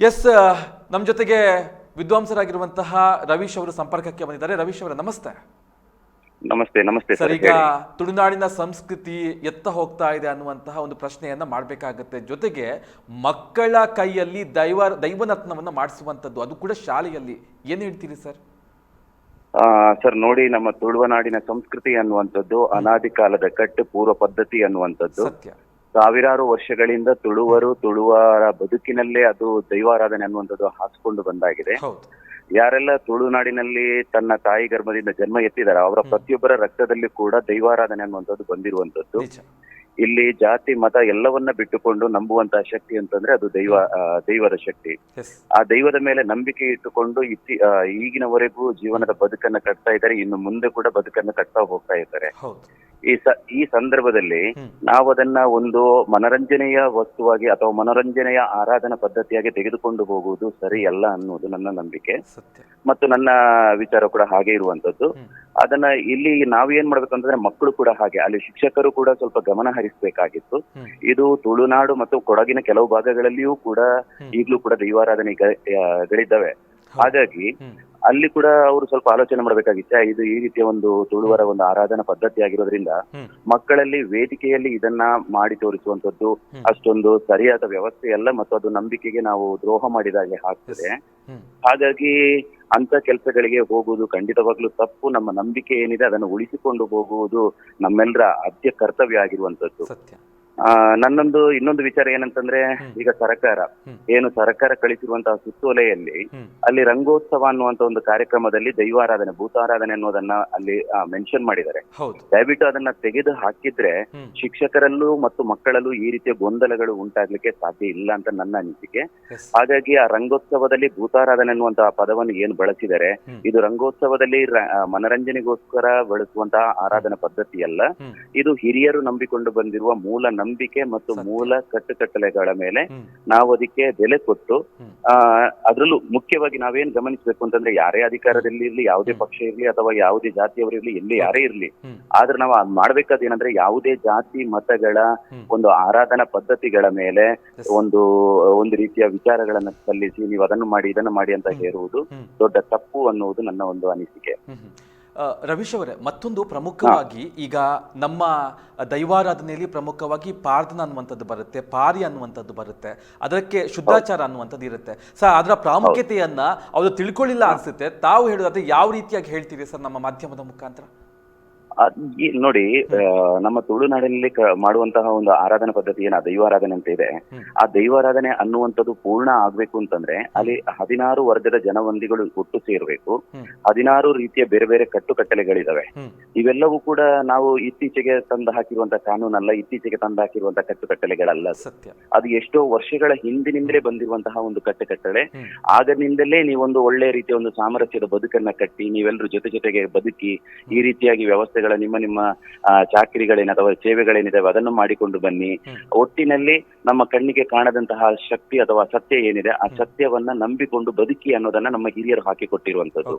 S ನಮ್ಮ ಜೊತೆಗೆ ವಿದ್ವಾಂಸರಾಗಿರುವಂತಹ ರವೀಶ್ ಅವರು ಸಂಪರ್ಕಕ್ಕೆ ಬಂದಿದ್ದಾರೆ. ರವೀಶ್ ಅವರ ನಮಸ್ತೆ. ನಮಸ್ತೆ ನಮಸ್ತೆ ಸರ್ ಈಗ ತುಳುನಾಡಿನ ಸಂಸ್ಕೃತಿ ಎತ್ತ ಹೋಗ್ತಾ ಇದೆ ಅನ್ನುವಂತಹ ಒಂದು ಪ್ರಶ್ನೆಯನ್ನ ಮಾಡಬೇಕಾಗುತ್ತೆ. ಜೊತೆಗೆ ಮಕ್ಕಳ ಕೈಯಲ್ಲಿ ದೈವ ದೈವನತ್ನವನ್ನು ಮಾಡಿಸುವಂಥದ್ದು ಅದು ಕೂಡ ಶಾಲೆಯಲ್ಲಿ. ಏನ್ ಹೇಳ್ತೀರಿ ಸರ್? ಆ, ಸರ್ ನೋಡಿ ನಮ್ಮ ತುಳುವನಾಡಿನ ಸಂಸ್ಕೃತಿ ಅನ್ನುವಂಥದ್ದು ಅನಾದಿ ಕಾಲದ ಕಟ್ಟು ಪೂರ್ವ ಪದ್ಧತಿ ಅನ್ನುವಂಥದ್ದು. ಸತ್ಯ. ಸಾವಿರಾರು ವರ್ಷಗಳಿಂದ ತುಳುವರು ತುಳುವರ ಬದುಕಿನಲ್ಲೇ ಅದು ದೈವಾರಾಧನೆ ಅನ್ನುವಂಥದ್ದು ಹಾಸ್ಕೊಂಡು ಬಂದಾಗಿದೆ. ಯಾರೆಲ್ಲ ತುಳುನಾಡಿನಲ್ಲಿ ತನ್ನ ತಾಯಿ ಗರ್ಭದಿಂದ ಜನ್ಮ ಎತ್ತಿದಾರೆ ಅವರ ಪ್ರತಿಯೊಬ್ಬರ ರಕ್ತದಲ್ಲಿ ಕೂಡ ದೈವಾರಾಧನೆ ಅನ್ನುವಂಥದ್ದು ಬಂದಿರುವಂತದ್ದು ಇಲ್ಲಿ ಜಾತಿ ಮತ ಎಲ್ಲವನ್ನ ಬಿಟ್ಟುಕೊಂಡು ನಂಬುವಂತಹ ಶಕ್ತಿ ಅಂತಂದ್ರೆ ಅದು ದೈವ ದೈವದ ಶಕ್ತಿ. ಆ ದೈವದ ಮೇಲೆ ನಂಬಿಕೆ ಇಟ್ಟುಕೊಂಡು ಇತ್ತಿ ಈಗಿನವರೆಗೂ ಜೀವನದ ಬದುಕನ್ನ ಕಟ್ತಾ ಇದ್ದಾರೆ. ಇನ್ನು ಮುಂದೆ ಕೂಡ ಬದುಕನ್ನ ಕಟ್ತಾ ಹೋಗ್ತಾ ಇದ್ದಾರೆ. ಈ ಸ ಈ ಸಂದರ್ಭದಲ್ಲಿ. ನಾವು ಅದನ್ನ ಒಂದು ಮನರಂಜನೆಯ ವಸ್ತುವಾಗಿ ಅಥವಾ ಮನರಂಜನೆಯ ಆರಾಧನಾ ಪದ್ಧತಿಯಾಗಿ ತೆಗೆದುಕೊಂಡು ಹೋಗುವುದು ಸರಿ ಅಲ್ಲ ಅನ್ನುವುದು ನನ್ನ ನಂಬಿಕೆ. ಮತ್ತು ನನ್ನ ವಿಚಾರ ಕೂಡ ಹಾಗೆ ಇರುವಂತದ್ದು ಅದನ್ನ ಇಲ್ಲಿ ನಾವೇನ್ ಮಾಡ್ಬೇಕಂತಂದ್ರೆ ಮಾಡ್ಬೇಕು ಅಂತಂದ್ರೆ ಮಕ್ಕಳು ಕೂಡ ಹಾಗೆ ಅಲ್ಲಿ ಶಿಕ್ಷಕರು ಕೂಡ ಸ್ವಲ್ಪ ಗಮನ ಹರಿಸಬೇಕಾಗಿತ್ತು. ಇದು ತುಳುನಾಡು ಮತ್ತು ಕೊಡಗಿನ ಕೆಲವು ಭಾಗಗಳಲ್ಲಿಯೂ ಕೂಡ. ಈಗಲೂ ಕೂಡ ದೈವಾರಾಧನೆಗಳಿದ್ದಾವೆ ಹಾಗಾಗಿ. ಅಲ್ಲಿ ಕೂಡ ಅವರು ಸ್ವಲ್ಪ ಆಲೋಚನೆ ಮಾಡಬೇಕಾಗಿತ್ತೆ. ಇದು ಈ ರೀತಿಯ ಒಂದು ತುಳುವರ ಒಂದು ಆರಾಧನಾ ಪದ್ಧತಿ ಆಗಿರೋದ್ರಿಂದ ಮಕ್ಕಳಲ್ಲಿ ವೇದಿಕೆಯಲ್ಲಿ ಇದನ್ನ ಮಾಡಿ ತೋರಿಸುವಂತದ್ದು ಅಷ್ಟೊಂದು ಸರಿಯಾದ ವ್ಯವಸ್ಥೆ ಅಲ್ಲ ಮತ್ತು ಅದು ನಂಬಿಕೆಗೆ ನಾವು ದ್ರೋಹ ಮಾಡಿದಾಗೆ ಆಗ್ತದೆ. ಹಾಗಾಗಿ ಅಂತ ಕೆಲಸಗಳಿಗೆ ಹೋಗುವುದು ಖಂಡಿತವಾಗ್ಲೂ ತಪ್ಪು. ನಮ್ಮ ನಂಬಿಕೆ ಏನಿದೆ ಅದನ್ನು ಉಳಿಸಿಕೊಂಡು ಹೋಗುವುದು ನಮ್ಮೆಲ್ಲರ ಅತ್ಯ ಕರ್ತವ್ಯ ಆಗಿರುವಂತದ್ದು ನನ್ನೊಂದು ಇನ್ನೊಂದು ವಿಚಾರ ಏನಂತಂದ್ರೆ ಈಗ ಸರ್ಕಾರ ಏನು ಸರ್ಕಾರ ಕಳಿಸಿರುವಂತಹ ಸುತ್ತೋಲೆಯಲ್ಲಿ ಅಲ್ಲಿ ರಂಗೋತ್ಸವ ಅನ್ನುವಂತ ಒಂದು ಕಾರ್ಯಕ್ರಮದಲ್ಲಿ ದೈವಾರಾಧನೆ ಭೂತಾರಾಧನೆ ಅನ್ನೋದನ್ನ ಅಲ್ಲಿ ಮೆನ್ಷನ್ ಮಾಡಿದ್ದಾರೆ. ದಯವಿಟ್ಟು ಅದನ್ನ ತೆಗೆದು ಹಾಕಿದ್ರೆ ಶಿಕ್ಷಕರಲ್ಲೂ ಮತ್ತು ಮಕ್ಕಳಲ್ಲೂ ಈ ರೀತಿಯ ಗೊಂದಲಗಳು ಉಂಟಾಗ್ಲಿಕ್ಕೆ ಸಾಧ್ಯ ಇಲ್ಲ ಅಂತ ನನ್ನ ಅನಿಸಿಕೆ. ಹಾಗಾಗಿ ಆ ರಂಗೋತ್ಸವದಲ್ಲಿ ಭೂತಾರಾಧನೆ ಅನ್ನುವಂತಹ ಪದವನ್ನು ಏನು ಬಳಸಿದರೆ ಇದು ರಂಗೋತ್ಸವದಲ್ಲಿ ಮನರಂಜನೆಗೋಸ್ಕರ ಬಳಸುವಂತಹ ಆರಾಧನಾ ಪದ್ಧತಿ ಅಲ್ಲ ಇದು ಹಿರಿಯರು ನಂಬಿಕೊಂಡು ಬಂದಿರುವ ಮೂಲ ನಂಬಿಕೆ ಮತ್ತು ಮೂಲ ಕಟ್ಟುಕಟ್ಟಲೆಗಳ ಮೇಲೆ. ನಾವು ಅದಕ್ಕೆ ಬೆಲೆ ಕೊಟ್ಟು ಅದರಲ್ಲೂ ಮುಖ್ಯವಾಗಿ ನಾವೇನ್ ಗಮನಿಸಬೇಕು ಅಂತಂದ್ರೆ ಯಾರೇ ಅಧಿಕಾರದಲ್ಲಿ ಇರ್ಲಿ ಯಾವುದೇ ಪಕ್ಷ ಇರ್ಲಿ ಅಥವಾ ಯಾವುದೇ ಜಾತಿಯವರು ಇರ್ಲಿ ಎಲ್ಲಿ ಯಾರೇ ಇರ್ಲಿ. ಆದ್ರೆ ನಾವು ಅದ್ ಮಾಡ್ಬೇಕಾದ ಏನಂದ್ರೆ ಯಾವುದೇ ಜಾತಿ ಮತಗಳ ಒಂದು ಆರಾಧನಾ ಪದ್ಧತಿಗಳ ಮೇಲೆ ಒಂದು ಒಂದು ರೀತಿಯ ವಿಚಾರಗಳನ್ನ ಸಲ್ಲಿಸಿ ನೀವು ಅದನ್ನು ಮಾಡಿ ಇದನ್ನು ಮಾಡಿ ಅಂತ ಹೇಳುವುದು ಹೇರುವುದು ದೊಡ್ಡ ತಪ್ಪು ಅನ್ನುವುದು ನನ್ನ ಒಂದು ಅನಿಸಿಕೆ. ರವೀಶ್ ಅವರೇ ಮತ್ತೊಂದು ಪ್ರಮುಖವಾಗಿ ಈಗ ನಮ್ಮ ದೈವಾರಾಧನೆಯಲ್ಲಿ ಪ್ರಮುಖವಾಗಿ ಪಾರ್ಧನ ಅನ್ನುವಂಥದ್ದು ಬರುತ್ತೆ ಪಾರಿ ಅನ್ನುವಂಥದ್ದು ಬರುತ್ತೆ ಅದಕ್ಕೆ ಶುದ್ಧಾಚಾರ ಅನ್ನುವಂಥದ್ದು ಇರುತ್ತೆ. ಸರ್ ಅದರ ಪ್ರಾಮುಖ್ಯತೆಯನ್ನ ಅವರು ತಿಳ್ಕೊಳ್ಳಿಲ್ಲ ಅನ್ಸುತ್ತೆ. ತಾವು ಹೇಳೋದಾದ್ರೆ ಯಾವ ರೀತಿಯಾಗಿ ಹೇಳ್ತೀರಿ ಸರ್ ನಮ್ಮ ಮಾಧ್ಯಮದ ಮುಖಾಂತರ? ನೋಡಿ ನಮ್ಮ ತುಳುನಾಡಿನಲ್ಲಿ ಮಾಡುವಂತಹ ಒಂದು ಆರಾಧನಾ ಪದ್ಧತಿ ಏನ? ದೈವಾರಾಧನೆ ಅಂತ ಇದೆ. ಆ ದೈವಾರಾಧನೆ ಅನ್ನುವಂಥದ್ದು ಪೂರ್ಣ ಆಗ್ಬೇಕು ಅಂತಂದ್ರೆ ಅಲ್ಲಿ ಹದಿನಾರು ವರ್ಗದ ಜನವಂದಿಗಳು ಒಟ್ಟು ಸೇರ್ಬೇಕು. ಹದಿನಾರು ರೀತಿಯ ಬೇರೆ ಬೇರೆ ಕಟ್ಟುಕಟ್ಟಲೆಗಳಿದಾವೆ ಇವೆಲ್ಲವೂ ಕೂಡ ನಾವು ಇತ್ತೀಚೆಗೆ ತಂದು ಹಾಕಿರುವಂತಹ ಕಾನೂನಲ್ಲ ಇತ್ತೀಚೆಗೆ ತಂದು ಹಾಕಿರುವಂತಹ ಕಟ್ಟುಕಟ್ಟಲೆಗಳಲ್ಲ ಅದು. ಎಷ್ಟೋ ವರ್ಷಗಳ ಹಿಂದಿನಿಂದಲೇ ಬಂದಿರುವಂತಹ ಒಂದು ಕಟ್ಟುಕಟ್ಟಳೆ. ಆಗನಿಂದಲೇ ನೀವೊಂದು ಒಳ್ಳೆ ರೀತಿಯ ಒಂದು ಸಾಮರಸ್ಯದ ಬದುಕನ್ನ ಕಟ್ಟಿ ನೀವೆಲ್ಲರೂ ಜೊತೆ ಜೊತೆಗೆ ಬದುಕಿ ಈ ರೀತಿಯಾಗಿ ವ್ಯವಸ್ಥೆಗಳ ನಿಮ್ಮ ನಿಮ್ಮ ಆ, ಚಾಕರಿಗಳೇನು ಅಥವಾ ಸೇವೆಗಳೇನಿದಾವೆ ಅದನ್ನು ಮಾಡಿಕೊಂಡು ಬನ್ನಿ. ಒಟ್ಟಿನಲ್ಲಿ ನಮ್ಮ ಕಣ್ಣಿಗೆ ಕಾಣದಂತಹ ಶಕ್ತಿ ಅಥವಾ ಸತ್ಯ ಏನಿದೆ ಆ ಸತ್ಯವನ್ನ ನಂಬಿಕೊಂಡು ಬದುಕಿ ಅನ್ನೋದನ್ನ ನಮ್ಮ ಹಿರಿಯರು ಹಾಕಿಕೊಟ್ಟಿರುವಂತದ್ದು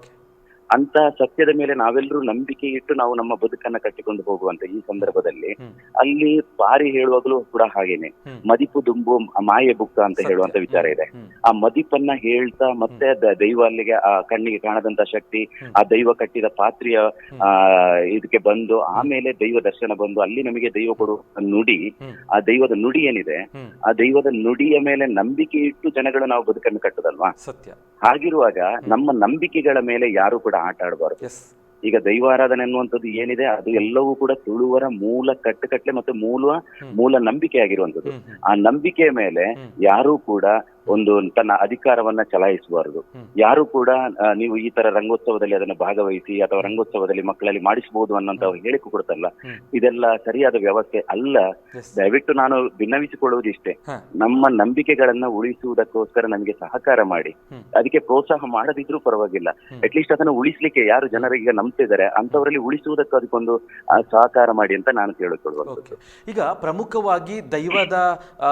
ಅಂತ ಸತ್ಯದ ಮೇಲೆ ನಾವೆಲ್ಲರೂ ನಂಬಿಕೆ ಇಟ್ಟು ನಾವು ನಮ್ಮ ಬದುಕನ್ನ ಕಟ್ಟಿಕೊಂಡು ಹೋಗುವಂತ ಈ ಸಂದರ್ಭದಲ್ಲಿ ಅಲ್ಲಿ ಪಾರಿ ಹೇಳುವಾಗಲೂ ಕೂಡ ಹಾಗೇನೆ. ಮದಿಪು ದುಂಬು ಮಾಯೆ ಬುಕ್ಕ ಅಂತ ಹೇಳುವಂತ ವಿಚಾರ ಇದೆ. ಆ ಮದಿಪನ್ನ ಹೇಳ್ತಾ ಮತ್ತೆ ದೈವ ಅಲ್ಲಿಗೆ ಆ ಕಣ್ಣಿಗೆ ಕಾಣದಂತ ಶಕ್ತಿ ಆ ದೈವ ಕಟ್ಟಿದ ಪಾತ್ರೆಯ ಆ ಇದಕ್ಕೆ ಬಂದು ಆಮೇಲೆ ದೈವ ದರ್ಶನ ಬಂದು ಅಲ್ಲಿ ನಮಗೆ ದೈವ ಕೊಡುವ ನುಡಿ ಆ ದೈವದ ನುಡಿ ಏನಿದೆ ಆ ದೈವದ ನುಡಿಯ ಮೇಲೆ ನಂಬಿಕೆ ಇಟ್ಟು ಜನಗಳು ನಾವು ಬದುಕನ್ನು ಕಟ್ಟುದಲ್ವಾ? ಸತ್ಯ. ಹಾಗಿರುವಾಗ ನಮ್ಮ ನಂಬಿಕೆಗಳ ಮೇಲೆ ಯಾರು ಕೂಡ ಆಟ ಆಡಬಾರ್ದು. ಈಗ ದೈವಾರಾಧನೆ ಅನ್ನುವಂಥದ್ದು ಏನಿದೆ ಅದು ಎಲ್ಲವೂ ಕೂಡ ತುಳುವರ ಮೂಲ ಕಟ್ಟುಕಟ್ಲೆ ಮತ್ತೆ ಮೂಲ ಮೂಲ ನಂಬಿಕೆ ಆಗಿರುವಂತದ್ದು ಆ ನಂಬಿಕೆಯ ಮೇಲೆ. ಯಾರೂ ಕೂಡ ಒಂದು ತನ್ನ ಅಧಿಕಾರವನ್ನ ಚಲಾಯಿಸಬಾರದು. ಯಾರು ಕೂಡ ನೀವು ಈ ತರ ರಂಗೋತ್ಸವದಲ್ಲಿ ಅದನ್ನು ಭಾಗವಹಿಸಿ ಅಥವಾ ರಂಗೋತ್ಸವದಲ್ಲಿ ಮಕ್ಕಳಲ್ಲಿ ಮಾಡಿಸಬಹುದು ಅನ್ನೋಂತ ಹೇಳಿಕೆ ಕೊಡುತ್ತಲ್ಲ ಇದೆಲ್ಲ ಸರಿಯಾದ ವ್ಯವಸ್ಥೆ ಅಲ್ಲ. ದಯವಿಟ್ಟು ನಾನು ಭಿನ್ನವಿಸಿಕೊಳ್ಳುವುದು ಇಷ್ಟೇ. ನಮ್ಮ ನಂಬಿಕೆಗಳನ್ನ ಉಳಿಸುವುದಕ್ಕೋಸ್ಕರ ನಮಗೆ ಸಹಕಾರ ಮಾಡಿ. ಅದಕ್ಕೆ ಪ್ರೋತ್ಸಾಹ ಮಾಡದಿದ್ರೂ ಪರವಾಗಿಲ್ಲ. ಅಟ್ಲೀಸ್ಟ್ ಅದನ್ನು ಉಳಿಸ್ಲಿಕ್ಕೆ ಯಾರು ಜನರಿಗೆ ನಂಬ್ತಿದ್ದಾರೆ ಅಂತವರಲ್ಲಿ ಉಳಿಸುವುದಕ್ಕೂ ಅದಕ್ಕೊಂದು ಸಹಕಾರ ಮಾಡಿ ಅಂತ ನಾನು ಕೇಳಿಕೊಳ್ಳುವಂತ ಈಗ ಪ್ರಮುಖವಾಗಿ ದೈವದ ಆ,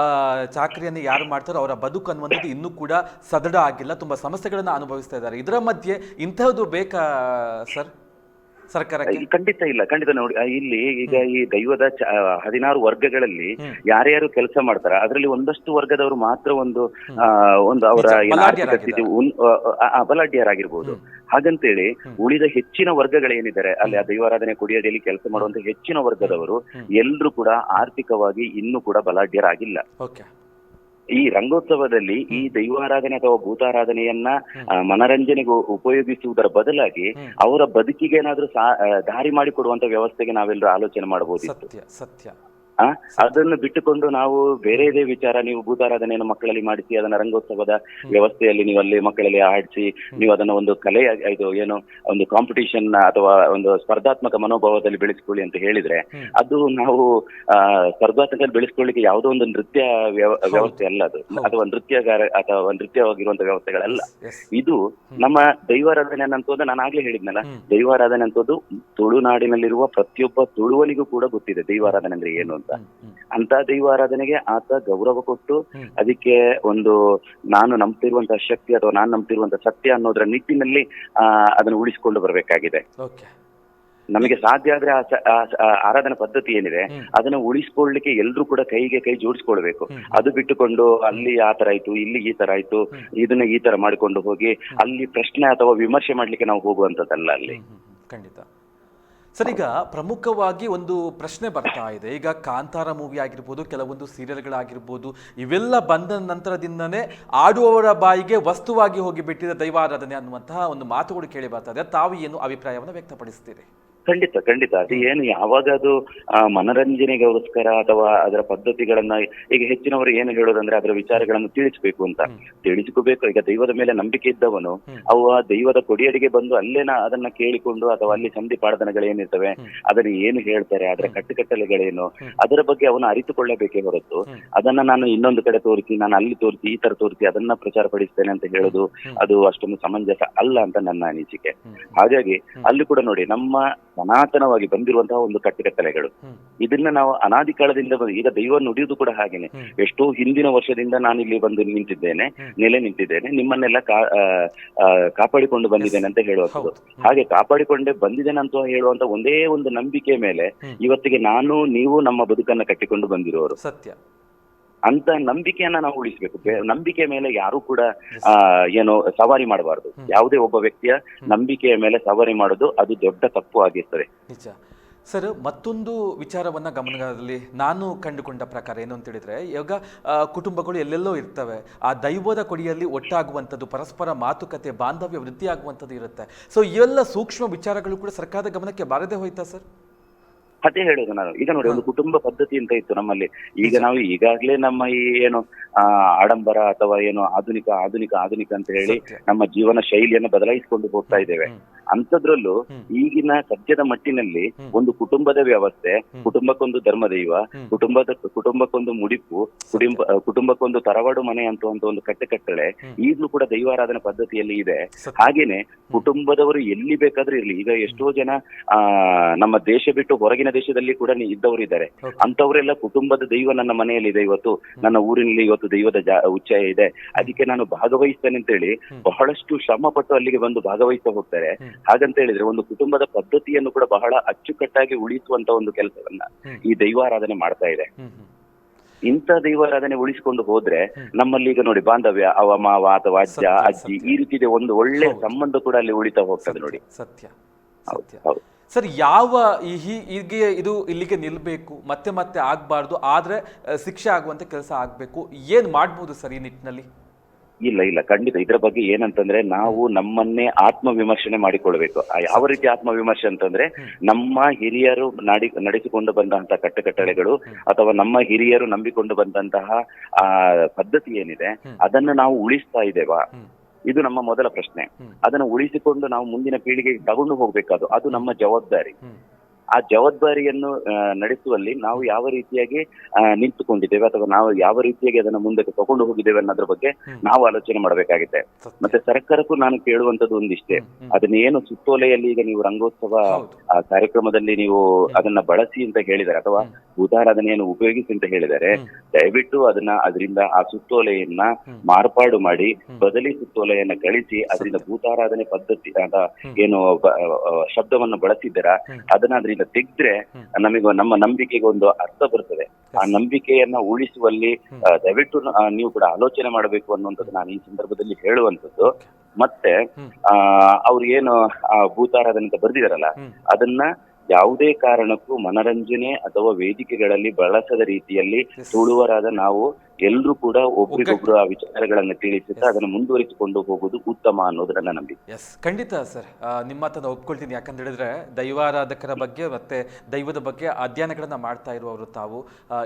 ಚಾಕರಿಯನ್ನು ಯಾರು ಮಾಡ್ತಾರೋ ಅವರ ಬದುಕು ಅನ್ನುವಂಥದ್ದು ಇನ್ನೂ ಕೂಡ ಸದೃಢ ಆಗಿಲ್ಲ ತುಂಬ ಸಮಸ್ಯೆಗಳನ್ನು ಅನುಭವಿಸ್ತಾ ಇದ್ದಾರೆ. ಇದರ ಮಧ್ಯೆ ಇಂತಹದ್ದು ಬೇಕಾ ಸರ್? ಸರ್ಕಾರಕ್ಕೆ? ಈ ಖಂಡಿತ ಇಲ್ಲ ಖಂಡಿತ ನೋಡಿ ಇಲ್ಲಿ ಈಗ ಈ ದೈವದ ಹದಿನಾರು ವರ್ಗಗಳಲ್ಲಿ. ಯಾರ್ಯಾರು ಕೆಲಸ ಮಾಡ್ತಾರ ಅದರಲ್ಲಿ ಒಂದಷ್ಟು ವರ್ಗದವರು ಮಾತ್ರ ಒಂದು ಒಂದು ಅವರ. ಸ್ಥಿತಿ ಬಲಾಢ್ಯರಾಗಿರ್ಬೋದು. ಹಾಗಂತೇಳಿ ಉಳಿದ ಹೆಚ್ಚಿನ ವರ್ಗಗಳೇನಿದ್ದಾರೆ ಅಲ್ಲಿ ಆ ದೈವಾರಾಧನೆ ಕುಡಿಯಡಿಯಲ್ಲಿ ಕೆಲಸ ಮಾಡುವಂತ ಹೆಚ್ಚಿನ ವರ್ಗದವರು ಎಲ್ರೂ ಎಲ್ಲರೂ ಕೂಡ ಆರ್ಥಿಕವಾಗಿ ಇನ್ನೂ ಕೂಡ ಬಲಾಢ್ಯರಾಗಿಲ್ಲ. ಈ ರಂಗೋತ್ಸವದಲ್ಲಿ ಈ ದೈವಾರಾಧನೆ ಅಥವಾ ಭೂತಾರಾಧನೆಯನ್ನ ಮನರಂಜನೆಗೆ ಉಪಯೋಗಿಸುವುದರ ಬದಲಾಗಿ ಅವರ ಬದುಕಿಗೆ ಏನಾದ್ರೂ ದಾರಿ ಮಾಡಿಕೊಡುವಂತ ವ್ಯವಸ್ಥೆಗೆ ನಾವೆಲ್ಲರೂ ಆಲೋಚನೆ ಮಾಡಬಹುದು ಸತ್ಯ ಸತ್ಯ. ಆ ಅದನ್ನು ಬಿಟ್ಟುಕೊಂಡು ನಾವು ಬೇರೆದೇ ವಿಚಾರ ನೀವು ಭೂತಾರಾಧನೆಯನ್ನು ಮಕ್ಕಳಲ್ಲಿ ಮಾಡಿಸಿ ಅದನ್ನ ರಂಗೋತ್ಸವದ ವ್ಯವಸ್ಥೆಯಲ್ಲಿ ನೀವು ಅಲ್ಲಿ ಮಕ್ಕಳಲ್ಲಿ ಆಡಿಸಿ ನೀವು ಅದನ್ನ ಒಂದು ಕಲೆ ಇದು ಏನು ಒಂದು ಕಾಂಪಿಟಿಷನ್ ಅಥವಾ ಒಂದು ಸ್ಪರ್ಧಾತ್ಮಕ ಮನೋಭಾವದಲ್ಲಿ ಬೆಳೆಸ್ಕೊಳ್ಳಿ ಅಂತ ಹೇಳಿದ್ರೆ ಅದು ನಾವು ಆ ಸ್ಪರ್ಧಾತ್ಮಕ ಬೆಳೆಸ್ಕೊಳ್ಳಿಕ್ಕೆ ಯಾವುದೋ ಒಂದು ನೃತ್ಯ ವ್ಯವ- ವ್ಯವಸ್ಥೆ ಅಲ್ಲ ಅದು. ಅಥವಾ ನೃತ್ಯಗಾರ ಅಥವಾ ನೃತ್ಯವಾಗಿರುವಂತಹ ವ್ಯವಸ್ಥೆಗಳಲ್ಲ. ಇದು ನಮ್ಮ ದೈವಾರಾಧನೆ ಅನ್ನೋದು ನಾನು ಆಗ್ಲೇ ಹೇಳಿದ್ನಲ್ಲ. ದೈವಾರಾಧನೆ ಅಂತದ್ದು ತುಳುನಾಡಿನಲ್ಲಿರುವ ಪ್ರತಿಯೊಬ್ಬ ತುಳುವನಿಗೂ ಕೂಡ ಗೊತ್ತಿದೆ ದೈವಾರಾಧನೆ ಅಂದ್ರೆ ಏನು ಅಂತ. ಹ್ಮ್ ದೈವ ಆರಾಧನೆಗೆ ದೈವಾರಾಧನೆಗೆ ಆತ ಗೌರವ ಕೊಟ್ಟು. ಅದಕ್ಕೆ ಒಂದು ನಾನು ನಂಬ್ತಿರುವಂತಹ ಶಕ್ತಿ ಅಥವಾ ನಾನು ನಂಬ್ತಿರುವಂತಹ ಸತ್ಯ ಅನ್ನೋದ್ರ ನಿಟ್ಟಿನಲ್ಲಿ ಆ ಅದನ್ನು ಉಳಿಸಿಕೊಂಡು ಬರಬೇಕಾಗಿದೆ. ನಮಗೆ ಸಾಧ್ಯ ಆದ್ರೆ ಆರಾಧನಾ ಪದ್ಧತಿ ಏನಿದೆ. ಅದನ್ನ ಉಳಿಸ್ಕೊಳ್ಳಿಕ್ಕೆ ಎಲ್ರು ಕೂಡ ಕೈಗೆ ಕೈ ಜೋಡಿಸ್ಕೊಳ್ಬೇಕು. ಅದು ಬಿಟ್ಟುಕೊಂಡು ಅಲ್ಲಿ ಆ ತರ ಆಯ್ತು ಇಲ್ಲಿ ಈ ತರ ಆಯ್ತು ಇದನ್ನ ಈ ತರ ಮಾಡಿಕೊಂಡು ಹೋಗಿ ಅಲ್ಲಿ ಪ್ರಶ್ನೆ ಅಥವಾ ವಿಮರ್ಶೆ ಮಾಡ್ಲಿಕ್ಕೆ ನಾವು ಹೋಗುವಂತದ್ದಲ್ಲ ಅಲ್ಲಿ. ಖಂಡಿತ. ಸರ್ ಈಗ ಪ್ರಮುಖವಾಗಿ ಒಂದು ಪ್ರಶ್ನೆ ಬರ್ತಾ ಇದೆ. ಈಗ ಕಾಂತಾರ ಮೂವಿ ಆಗಿರ್ಬೋದು, ಕೆಲವೊಂದು ಸೀರಿಯಲ್ಗಳಾಗಿರ್ಬೋದು, ಇವೆಲ್ಲ ಬಂದ ನಂತರದಿಂದನೇ ಆಡುವವರ ಬಾಯಿಗೆ ವಸ್ತುವಾಗಿ ಹೋಗಿ ಬಿಟ್ಟಿದೆ ದೈವಾರಾಧನೆ ಅನ್ನುವಂತಹ ಒಂದು ಮಾತುಗಳು ಕೇಳಿ ಬರ್ತಾ ಇದೆ. ತಾವು ಏನು ಅಭಿಪ್ರಾಯವನ್ನು ವ್ಯಕ್ತಪಡಿಸ್ತೀರಿ? ಖಂಡಿತ ಖಂಡಿತ. ಅದು ಏನು ಯಾವಾಗ ಅದು ಮನರಂಜನೆಗೋಸ್ಕರ ಅಥವಾ ಅದರ ಪದ್ಧತಿಗಳನ್ನ ಈಗ ಹೆಚ್ಚಿನವರು ಏನು ಹೇಳೋದಂದ್ರೆ ಅದರ ವಿಚಾರಗಳನ್ನು ತಿಳಿಸಬೇಕು ಅಂತ. ತಿಳಿಸ್ಕೊಬೇಕು. ಈಗ ದೈವದ ಮೇಲೆ ನಂಬಿಕೆ ಇದ್ದವನು ಅವ ಆ ದೈವದ ಕೊಡಿಯಡಿಗೆ ಬಂದು ಅಲ್ಲೇನ ಅದನ್ನ ಕೇಳಿಕೊಂಡು ಅಥವಾ ಅಲ್ಲಿ ಸಂಧಿ ಪಾಡದನಗಳೇನಿರ್ತವೆ. ಅದನ್ನ ಏನು ಹೇಳ್ತಾರೆ ಅದರ ಕಟ್ಟುಕಟ್ಟಲೆಗಳೇನು. ಅದರ ಬಗ್ಗೆ ಅವನು ಅರಿತುಕೊಳ್ಳಬೇಕೇ ಹೊರತು ಅದನ್ನ ನಾನು ಇನ್ನೊಂದು ಕಡೆ ತೋರಿಸಿ ನಾನು ಅಲ್ಲಿ ತೋರಿಸಿ ಈ ತರ ತೋರಿಸಿ ಅದನ್ನ ಪ್ರಚಾರ ಪಡಿಸ್ತೇನೆ ಅಂತ ಹೇಳೋದು ಅದು ಅಷ್ಟೊಂದು ಸಮಂಜಸ ಅಲ್ಲ ಅಂತ ನನ್ನ ಅನಿಸಿಕೆ. ಹಾಗಾಗಿ. ಅಲ್ಲಿ ಕೂಡ ನೋಡಿ ನಮ್ಮ ಸನಾತನವಾಗಿ ಬಂದಿರುವಂತಹ ಒಂದು ಕಟ್ಟಿದ ಹ್ಮ್. ಇದನ್ನ ನಾವು ಅನಾದಿ ಕಾಲದಿಂದ ಬಂದು- ಈಗ ದೈವ ನುಡಿಯುವುದು ಕೂಡ ಹಾಗೇನೆ. ಎಷ್ಟೋ ಹಿಂದಿನ ವರ್ಷದಿಂದ ನಾನು ಇಲ್ಲಿ ಬಂದು ನಿಂತಿದ್ದೇನೆ ನೆಲೆ ನಿಂತಿದ್ದೇನೆ ನಿಮ್ಮನ್ನೆಲ್ಲ ಕಾಪಾಡಿಕೊಂಡು ಬಂದಿದ್ದೇನೆ ಅಂತ ಹೇಳುವಂಥದ್ದು. ಹಾಗೆ ಕಾಪಾಡಿಕೊಂಡೇ ಬಂದಿದ್ದೇನೆ ಅಂತ ಹೇಳುವಂತ ಒಂದೇ ಒಂದು ನಂಬಿಕೆ ಮೇಲೆ ಇವತ್ತಿಗೆ ನಾನು ನೀವು ನಮ್ಮ ಬದುಕನ್ನ ಕಟ್ಟಿಕೊಂಡು ಬಂದಿರುವವರು ಸತ್ಯ. ಅಂತ ನಂಬಿಕೆಯನ್ನ ನಾವು ಉಳಿಸ್ಬೇಕು. ನಂಬಿಕೆ ಮೇಲೆ ಯಾರು ಕೂಡ ಆ ಏನು ಸವಾರಿ ಮಾಡಬಾರದು. ಯಾವುದೇ ಒಬ್ಬ ವ್ಯಕ್ತಿಯ ನಂಬಿಕೆಯ ಮೇಲೆ ಸವಾರಿ ಮಾಡೋದು ಅದು ದೊಡ್ಡ ತಪ್ಪು ಆಗಿರ್ತದೆ. ನಿಜ. ಸರ್ ಮತ್ತೊಂದು ವಿಚಾರವನ್ನ ಗಮನದಲ್ಲಿ ನಾನು ಕಂಡುಕೊಂಡ ಪ್ರಕಾರ ಏನು ಅಂತ ಹೇಳಿದ್ರೆ ಇವಾಗ ಕುಟುಂಬಗಳು ಎಲ್ಲೆಲ್ಲೋ ಇರ್ತವೆ. ಆ ದೈವದ ಕೊಡಿಯಲ್ಲಿ ಒಟ್ಟಾಗುವಂಥದ್ದು ಪರಸ್ಪರ ಮಾತುಕತೆ ಬಾಂಧವ್ಯ ವೃದ್ಧಿ ಆಗುವಂಥದ್ದು ಇರುತ್ತೆ ಸೊ ಇವೆಲ್ಲ ಸೂಕ್ಷ್ಮ ವಿಚಾರಗಳು ಕೂಡ ಸರ್ಕಾರದ ಗಮನಕ್ಕೆ ಬಾರದೆ ಹೋಯ್ತಾ ಸರ್? ಅದೇ ಹೇಳೋದು ನಾನು. ಈಗ ನೋಡಿ ಒಂದು ಕುಟುಂಬ ಪದ್ಧತಿ ಅಂತ ಇತ್ತು ನಮ್ಮಲ್ಲಿ. ಈಗ ನಾವು ಈಗಾಗ್ಲೇ ನಮ್ಮ ಈ ಏನು ಆಡಂಬರ ಅಥವಾ ಏನು ಆಧುನಿಕ ಆಧುನಿಕ ಆಧುನಿಕ ಅಂತ ಹೇಳಿ ನಮ್ಮ ಜೀವನ ಶೈಲಿಯನ್ನು ಬದಲಾಯಿಸಿಕೊಂಡು ಹೋಗ್ತಾ ಇದ್ದೇವೆ. ಹ್ಮ್. ಅಂಥದ್ರಲ್ಲೂ ಈಗಿನ ಸದ್ಯದ ಮಟ್ಟಿನಲ್ಲಿ ಒಂದು ಕುಟುಂಬದ ವ್ಯವಸ್ಥೆ. ಕುಟುಂಬಕ್ಕೊಂದು ಧರ್ಮದೈವ. ಕುಟುಂಬದ ಕುಟುಂಬಕ್ಕೊಂದು ಮುಡಿಪು ಕುಟುಂಬ ಕುಟುಂಬಕ್ಕೊಂದು ತರವಾಡು ಮನೆ ಅಂತ ಒಂದು ಕಟ್ಟೆ ಕಟ್ಟಕಟ್ಟಳೆ. ಈಗಲೂ ಕೂಡ ದೈವಾರಾಧನೆ ಪದ್ಧತಿಯಲ್ಲಿ ಇದೆ. ಹಾಗೇನೆ ಕುಟುಂಬದವರು ಎಲ್ಲಿ ಬೇಕಾದ್ರೂ ಇರ್ಲಿ. ಈಗ ಎಷ್ಟೋ ಜನ ಆ ನಮ್ಮ ದೇಶ ಬಿಟ್ಟು ಹೊರಗಿನ ದೇಶದಲ್ಲಿ ಕೂಡ ಇದ್ದವರು ಇದ್ದಾರೆ. ಅಂತವರೆಲ್ಲ ಕುಟುಂಬದ ದೈವ ನನ್ನ ಮನೆಯಲ್ಲಿ ಇದೆ ಇವತ್ತು. ನನ್ನ ಊರಿನಲ್ಲಿ ಇವತ್ತು ದೈವದ ಜಾ- ಉಚ್ಚಯ ಇದೆ. ಅದಕ್ಕೆ ನಾನು ಭಾಗವಹಿಸ್ತೇನೆ ಅಂತ ಹೇಳಿ ಬಹಳಷ್ಟು ಶ್ರಮ ಪಟ್ಟು ಅಲ್ಲಿಗೆ ಬಂದು ಭಾಗವಹಿಸ್ತಾ ಹೋಗ್ತಾರೆ. ಹಾಗಂತ ಹೇಳಿದ್ರೆ ಒಂದು ಕುಟುಂಬದ ಪದ್ಧತಿಯನ್ನು ಕೂಡ ಬಹಳ ಅಚ್ಚುಕಟ್ಟಾಗಿ ಉಳಿಸುವಂತ ಒಂದು ಕೆಲಸವನ್ನ ಈ ದೈವಾರಾಧನೆ ಮಾಡ್ತಾ ಇದೆ. ಇಂಥ ದೈವಾರಾಧನೆ ಉಳಿಸಿಕೊಂಡು ಹೋದ್ರೆ ನಮ್ಮಲ್ಲಿ ಈಗ ನೋಡಿ ಬಾಂಧವ್ಯ ಅವ ಮಾವ ಅಥವಾ ಅಜ್ಜ ಅಜ್ಜಿ ಈ ರೀತಿ ಒಂದು ಒಳ್ಳೆ ಸಂಬಂಧ ಕೂಡ ಅಲ್ಲಿ ಉಳಿತಾ ಹೋಗ್ತದೆ ನೋಡಿ. ಸತ್ಯ ಹೌದು ಸರ್ ಯಾವ ಈ ಹೀಗೆ ಇದು ಇಲ್ಲಿಗೆ ನಿಲ್ಬೇಕು ಮತ್ತೆ ಮತ್ತೆ ಆಗ್ಬಾರ್ದು ಆದ್ರೆ ಶಿಕ್ಷೆ ಆಗುವಂತ ಕೆಲಸ ಆಗ್ಬೇಕು ಏನ್ ಮಾಡ್ಬೋದು ಸರ್ ಈ ನಿಟ್ಟಿನಲ್ಲಿ? ಇಲ್ಲ ಇಲ್ಲ ಖಂಡಿತ. ಇದ್ರ ಬಗ್ಗೆ ಏನಂತಂದ್ರೆ ನಾವು ನಮ್ಮನ್ನೇ ಆತ್ಮ ವಿಮರ್ಶನೆ ಮಾಡಿಕೊಳ್ಬೇಕು ಯಾವ ರೀತಿ ಆತ್ಮ ವಿಮರ್ಶೆ ಅಂತಂದ್ರೆ ನಮ್ಮ ಹಿರಿಯರು ನಡಿ ನಡೆಸಿಕೊಂಡು ಬಂದಂತಹ ಕಟ್ಟುಕಟ್ಟಳೆಗಳು ಅಥವಾ ನಮ್ಮ ಹಿರಿಯರು ನಂಬಿಕೊಂಡು ಬಂದಂತಹ ಆ ಪದ್ಧತಿ ಏನಿದೆ. ಅದನ್ನು ನಾವು ಉಳಿಸ್ತಾ ಇದ್ದೇವಾ. ಇದು ನಮ್ಮ ಮೊದಲ ಪ್ರಶ್ನೆ. ಅದನ್ನು ಉಳಿಸಿಕೊಂಡು ನಾವು ಮುಂದಿನ ಪೀಳಿಗೆಗೆ ತಗೊಂಡು ಹೋಗ್ಬೇಕಾದ್ರು ಅದು ನಮ್ಮ ಜವಾಬ್ದಾರಿ. ಆ ಜವಾಬ್ದಾರಿಯನ್ನು ನಡೆಸುವಲ್ಲಿ ನಾವು ಯಾವ ರೀತಿಯಾಗಿ ನಿಂತುಕೊಂಡಿದ್ದೇವೆ ಅಥವಾ ನಾವು ಯಾವ ರೀತಿಯಾಗಿ ಅದನ್ನ ಮುಂದಕ್ಕೆ ತಗೊಂಡು ಹೋಗಿದ್ದೇವೆ ಅನ್ನೋದ್ರ ಬಗ್ಗೆ ನಾವು ಆಲೋಚನೆ ಮಾಡಬೇಕಾಗಿದೆ ಮತ್ತೆ ಸರ್ಕಾರಕ್ಕೂ ನಾನು ಕೇಳುವಂತದ್ದು ಒಂದಿಷ್ಟೇ. ಅದನ್ನ ಏನು ಸುತ್ತೋಲೆಯಲ್ಲಿ ಈಗ ನೀವು ರಂಗೋತ್ಸವ ಕಾರ್ಯಕ್ರಮದಲ್ಲಿ ನೀವು ಅದನ್ನ ಬಳಸಿ ಅಂತ ಹೇಳಿದ್ದಾರೆ ಅಥವಾ. ಭೂತಾರಾಧನೆಯನ್ನು ಉಪಯೋಗಿಸಿ ಅಂತ ಹೇಳಿದರೆ ದಯವಿಟ್ಟು ಅದನ್ನ ಅದರಿಂದ ಆ ಸುತ್ತೋಲೆಯನ್ನ ಮಾರ್ಪಾಡು ಮಾಡಿ. ಬದಲಿ ಸುತ್ತೋಲೆಯನ್ನ ಗಳಿಸಿ ಅದರಿಂದ ಭೂತಾರಾಧನೆ ಪದ್ಧತಿ ಏನು ಶಬ್ದವನ್ನು ಬಳಸಿದ್ದೀರಾ ಅದನ್ನ ಅದರಿಂದ ತೆಗೆದ್ರೆ ನಮಗೆ ನಮ್ಮ ನಂಬಿಕೆಗೆ ಒಂದು ಅರ್ಥ ಬರ್ತದೆ ಆ ನಂಬಿಕೆಯನ್ನ ಉಳಿಸುವಲ್ಲಿ. ದಯವಿಟ್ಟು ನೀವು ಕೂಡ ಆಲೋಚನೆ ಮಾಡಬೇಕು ಅನ್ನುವಂಥದ್ದು ನಾನು ಈ ಸಂದರ್ಭದಲ್ಲಿ ಹೇಳುವಂಥದ್ದು ಮತ್ತೆ. ಆ ಅವ್ರು ಏನು ಆ ಭೂತಾರಾಧನೆ ಅಂತ ಬರ್ದಿದಾರಲ್ಲ ಅದನ್ನ ಯಾವುದೇ ಕಾರಣಕ್ಕೂ ಮನರಂಜನೆ ಅಥವಾ ವೇದಿಕೆಗಳಲ್ಲಿ ಬಳಸದ ರೀತಿಯಲ್ಲಿ. ತುಳುವರಾದ ನಾವು ಎಲ್ಲರೂ ಕೂಡ ಒಬ್ರಿಗೊಬ್ರು ಆ ವಿಚಾರಗಳನ್ನ ತಿಳಿಸುತ್ತಾ ಅದನ್ನು ಮುಂದುವರಿಸಿಕೊಂಡು ಹೋಗುವುದು ಉತ್ತಮ ಅನ್ನೋದು ನಂಬಿ ನಂಬಿಕೆ. ಎಸ್ ಖಂಡಿತ ಸರ್. ನಿಮ್ಮ ಹತ್ರ ಒಪ್ಕೊಳ್ತೀನಿ. ಯಾಕಂತ ಹೇಳಿದ್ರೆ ದೈವಾರಾಧಕರ ಬಗ್ಗೆ ಮತ್ತೆ ದೈವದ ಬಗ್ಗೆ ಅಧ್ಯಯನಗಳನ್ನ ಮಾಡ್ತಾ ಇರುವವರು ತಾವು.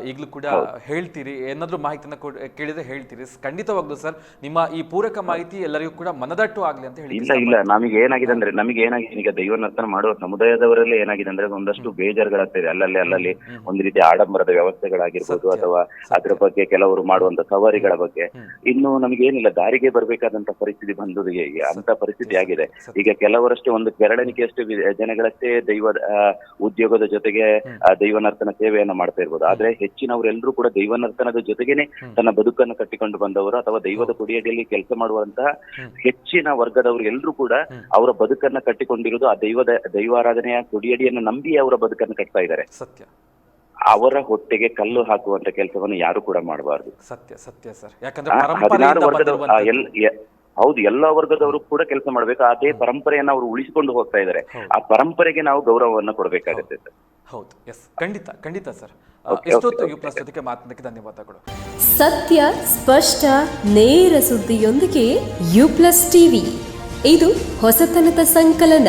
ಈಗಲೂ ಕೂಡ ಹೇಳ್ತೀರಿ. ಏನಾದ್ರೂ ಮಾಹಿತಿನ ಕೊಡ್- ಕೇಳಿದ್ರೆ ಹೇಳ್ತೀರಿ. ಖಂಡಿತವಾಗ್ಲು ಸರ್ ನಿಮ್ಮ ಈ ಪೂರಕ ಮಾಹಿತಿ ಎಲ್ಲರಿಗೂ ಕೂಡ ಮನದಟ್ಟು ಆಗ್ಲಿ ಅಂತ ಹೇಳಿ ಇಲ್ಲ ಇಲ್ಲ. ನಮಗೆ ಏನಾಗಿದೆ ಅಂದ್ರೆ ನಮಗೆ ಏನಾಗಿದೆ? ಈಗ ದೈವ ನರ್ತನ ಮಾಡುವ ಸಮುದಾಯದವರಲ್ಲಿ ಏನಾಗಿದೆ ಅಂದ್ರೆ ಒಂದಷ್ಟು ಬೇಜಾರುಗಳಾಗ್ತಿದೆ ಅಲ್ಲಲ್ಲಿ ಅಲ್ಲಲ್ಲಿ ಒಂದು ರೀತಿ ಆಡಂಬರದ ವ್ಯವಸ್ಥೆಗಳಾಗಿರ್ಬೋದು ಅಥವಾ. ಅದ್ರ ಬಗ್ಗೆ ಕೆಲವರು ಮಾಡುವಂತ ಸವಾರಿಗಳ ಬಗ್ಗೆ. ಇನ್ನು ನಮಗೆ ಏನಿಲ್ಲ ದಾರಿಗೆ ಬರಬೇಕಾದಂತ ಪರಿಸ್ಥಿತಿ ಬಂದದ್ದು ಹೇಗೆ ಅಂತ ಪರಿಸ್ಥಿತಿ ಆಗಿದೆ. ಈಗ ಕೆಲವರಷ್ಟೇ ಒಂದು ಬೆರಳೆಣಿಕೆಯಷ್ಟು ಅಷ್ಟು ಜನಗಳಷ್ಟೇ ದೈವ ಉದ್ಯೋಗದ ಜೊತೆಗೆ ದೈವನರ್ತನ ಸೇವೆಯನ್ನು ಮಾಡ್ತಾ ಇರ್ಬೋದು. ಆದ್ರೆ ಹೆಚ್ಚಿನವರೆಲ್ಲರೂ ಕೂಡ ದೈವನರ್ತನದ ಜೊತೆಗೆನೆ ಜೊತೆಗೇನೆ ತನ್ನ ಬದುಕನ್ನು ಕಟ್ಟಿಕೊಂಡು ಬಂದವರು ಅಥವಾ ದೈವದ ಕುಡಿಯಡಿಯಲ್ಲಿ ಕೆಲಸ ಮಾಡುವಂತಹ ಹೆಚ್ಚಿನ ವರ್ಗದವರು ಎಲ್ಲರೂ ಕೂಡ ಅವರ ಬದುಕನ್ನ ಕಟ್ಟಿಕೊಂಡಿರುವುದು ಆ ದೈವದ ದೈವಾರಾಧನೆಯ ಕುಡಿಯಡಿಯನ್ನು ನಂಬಿ ಅವರ ಬದುಕನ್ನು ಕಟ್ತಾ ಇದ್ದಾರೆ. ಸತ್ಯ. ಅವರ ಹೊಟ್ಟೆಗೆ ಕಲ್ಲು ಹಾಕುವಂತ ಕೆಲಸವನ್ನು ಯಾರು ಕೂಡ ಮಾಡಬಾರದು. ಸತ್ಯ ಸತ್ಯ ಸರ್. ಯಾಕಂದ್ರೆ ಹೌದು ಎಲ್ಲ ವರ್ಗದವರು ಕೂಡ ಕೆಲಸ ಮಾಡಬೇಕು. ಅದೇ ಪರಂಪರೆಯನ್ನ ಅವರು ಉಳಿಸಿಕೊಂಡು ಹೋಗ್ತಾ ಇದ್ದಾರೆ. ಆ ಪರಂಪರೆಗೆ ನಾವು ಗೌರವವನ್ನು ಕೊಡಬೇಕಾಗುತ್ತೆ ಸರ್. ಹೌದು. ಎಸ್ ಖಂಡಿತ ಖಂಡಿತ ಸರ್. okay, ಯು ಪ್ಲಸ್ ಜೊತೆಗೆ ಮಾತನಾಡಕ್ಕೆ ಧನ್ಯವಾದಗಳು. ಸತ್ಯ ಸ್ಪಷ್ಟ ನೇರ ಸುದ್ದಿಯೊಂದಿಗೆ ಯು ಪ್ಲಸ್ ಟಿವಿ ಇದು ಹೊಸತನದ ಸಂಕಲನ.